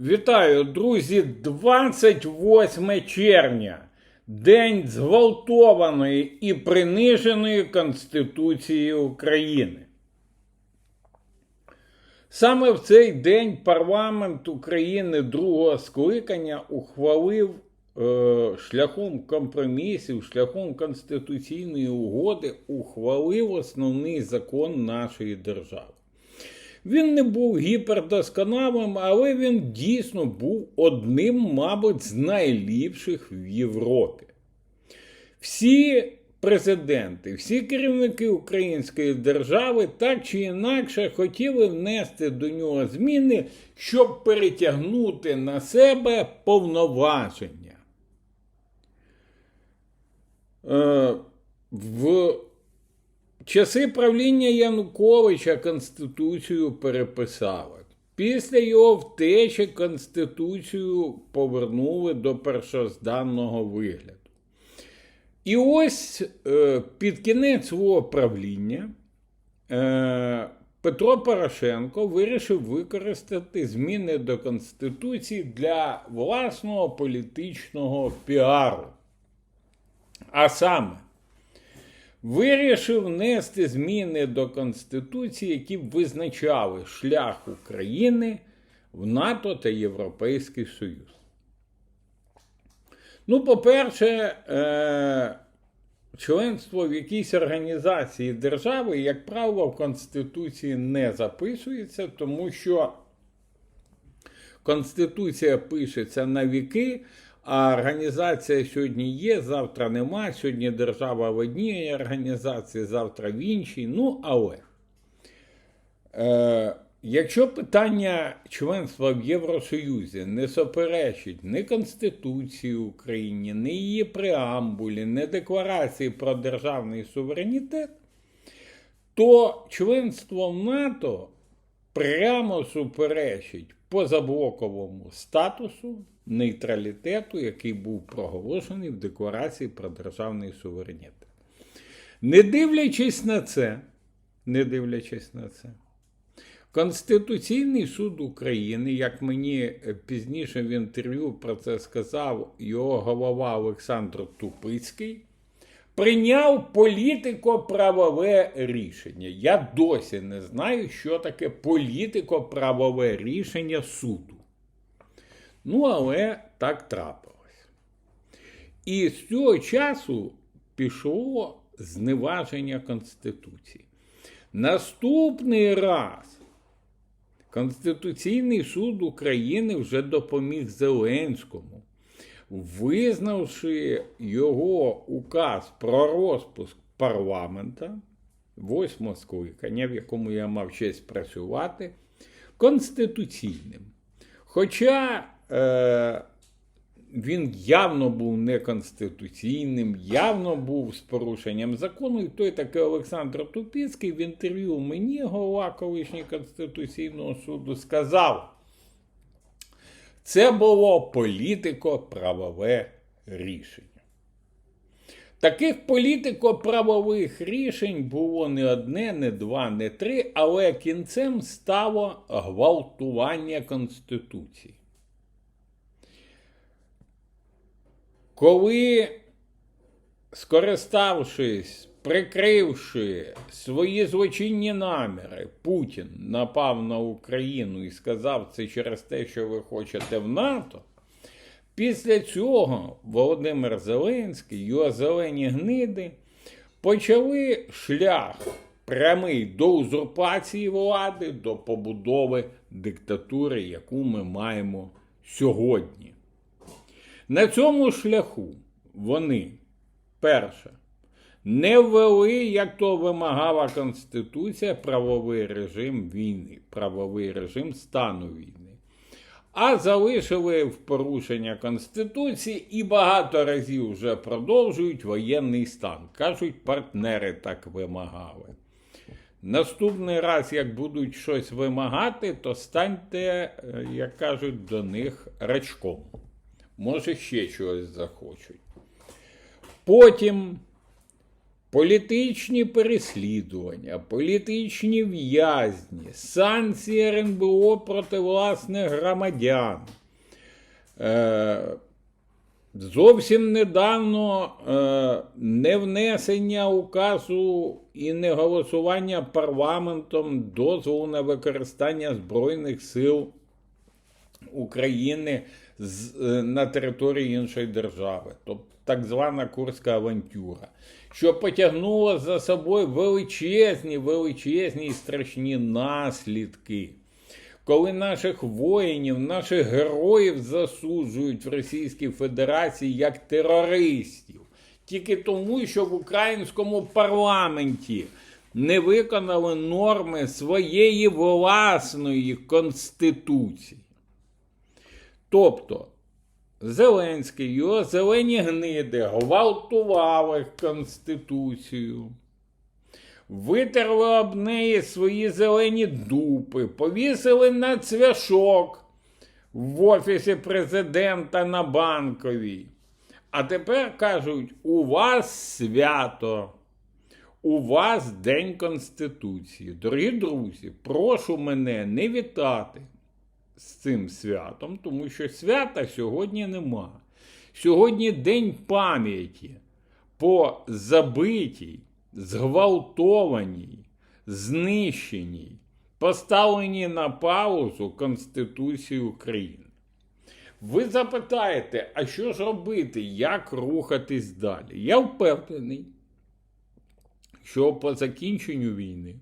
Вітаю, друзі! 28 червня. День зґвалтованої і приниженої Конституції України. Саме в цей день парламент України другого скликання ухвалив е, шляхом компромісів, шляхом конституційної угоди, ухвалив основний закон нашої держави. Він не був гіпердосконалим, але він дійсно був одним, мабуть, з найліпших в Європі. Всі президенти, всі керівники української держави так чи інакше хотіли внести до нього зміни, щоб перетягнути на себе повноваження. Е, в часи правління Януковича Конституцію переписали. Після його втечі Конституцію повернули до першозданного вигляду. І ось е, під кінець свого правління е, Петро Порошенко вирішив використати зміни до Конституції для власного політичного піару. А саме, вирішив внести зміни до Конституції, які б визначали шлях України в НАТО та Європейський Союз. Ну, по-перше, е- членство в якійсь організації держави, як правило, в Конституції не записується, тому що Конституція пишеться на віки, а організація сьогодні є, завтра нема. Сьогодні держава в одній організації, завтра в іншій. Ну, але е, якщо питання членства в Євросоюзі не суперечить ні Конституції України, ні її преамбулі, ні декларації про державний суверенітет, то членство в НАТО прямо суперечить позаблоковому статусу нейтралітету, який був проголошений в Декларації про державний суверенітет. Не дивлячись на це, не дивлячись на це, Конституційний суд України, як мені е, пізніше в інтерв'ю про це сказав його голова Олександр Тупицький, прийняв політико-правове рішення. Я досі не знаю, що таке політико-правове рішення суду. Ну, але так трапилось. І з цього часу пішло зневаження Конституції. Наступний раз Конституційний суд України вже допоміг Зеленському, визнавши його указ про розпуск парламента, восьмого скликання, в якому я мав честь працювати, конституційним. Хоча він явно був неконституційним, явно був з порушенням закону, і той такий Олександр Тупіцький в інтерв'ю мені, голова колишнього Конституційного суду, сказав, це було політико-правове рішення. Таких політико-правових рішень було не одне, не два, не три, але кінцем стало гвалтування Конституції. Коли, скориставшись, прикривши свої злочинні наміри, Путін напав на Україну і сказав це через те, що ви хочете в НАТО. Після цього Володимир Зеленський, його зелені гниди почали шлях прямий до узурпації влади, до побудови диктатури, яку ми маємо сьогодні. На цьому шляху вони, перше, не ввели, як то вимагала Конституція, правовий режим війни, правовий режим стану війни а залишили в порушення Конституції і багато разів вже продовжують воєнний стан. Кажуть, партнери так вимагали. Наступний раз, як будуть щось вимагати, то станьте, е, як кажуть, до них рачком. Може, ще чогось захочуть. Потім політичні переслідування, політичні в'язні, санкції РНБО проти власних громадян. Е, Зовсім недавно е, не внесення указу і не голосування парламентом дозволу на використання Збройних сил України на території іншої держави, тобто так звана Курська авантюра, що потягнуло за собою величезні, величезні і страшні наслідки. Коли наших воїнів, наших героїв засуджують в Російській Федерації як терористів, тільки тому, що в українському парламенті не виконали норми своєї власної конституції. Тобто Зеленський, його зелені гниди гвалтували Конституцію, витерли об неї свої зелені дупи, повісили на цвяшок в офісі президента на банковій. А тепер кажуть: у вас свято. У вас День Конституції. Дорогі друзі, прошу мене не вітати з цим святом, тому що свята сьогодні нема. Сьогодні День пам'яті по забитій, зґвалтованій, знищеній, поставленій на паузу Конституції України. Ви запитаєте, а що ж робити, як рухатись далі? Я впевнений, що по закінченню війни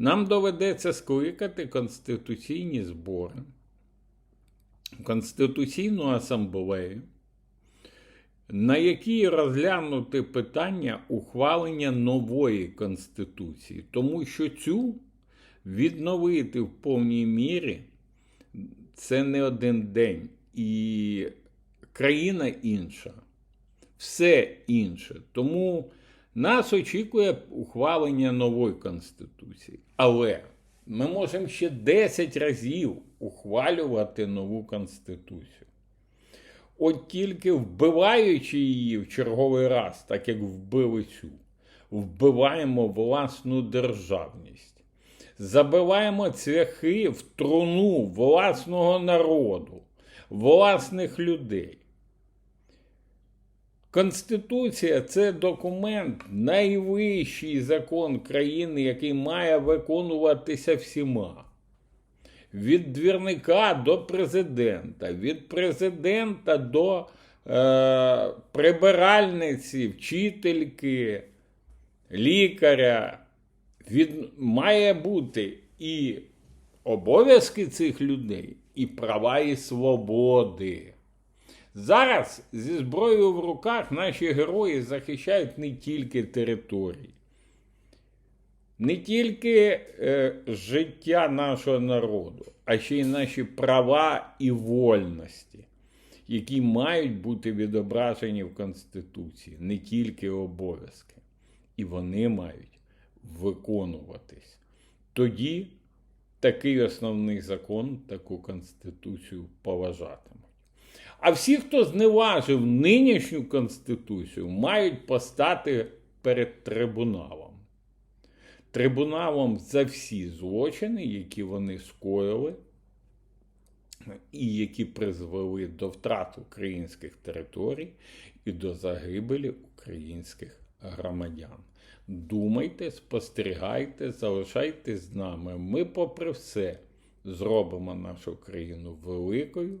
нам доведеться скликати конституційні збори, Конституційну асамблею, на якій розглянути питання ухвалення нової Конституції, тому що цю відновити в повній мірі це не один день. І країна інша, все інше. Тому нас очікує ухвалення нової Конституції. Але ми можемо ще 10 разів ухвалювати нову Конституцію. От тільки вбиваючи її в черговий раз, так як вбили цю, вбиваємо власну державність, забиваємо цвяхи в труну власного народу, власних людей. Конституція це документ, найвищий закон країни, який має виконуватися всіма. Від двірника до президента, від президента до е, прибиральниці, вчительки, лікаря. Від, має бути і обов'язки цих людей, і права і свободи. Зараз зі зброєю в руках наші герої захищають не тільки території, не тільки е, життя нашого народу, а ще й наші права і вольності, які мають бути відображені в Конституції, не тільки обов'язки. І вони мають виконуватись. Тоді такий основний закон, таку Конституцію поважатимуть. А всі, хто зневажив нинішню Конституцію, мають постати перед трибуналом. Трибуналом за всі злочини, які вони скоїли, і які призвели до втрат українських територій і до загибелі українських громадян. Думайте, спостерігайте, залишайтесь з нами. Ми, попри все, зробимо нашу країну великою,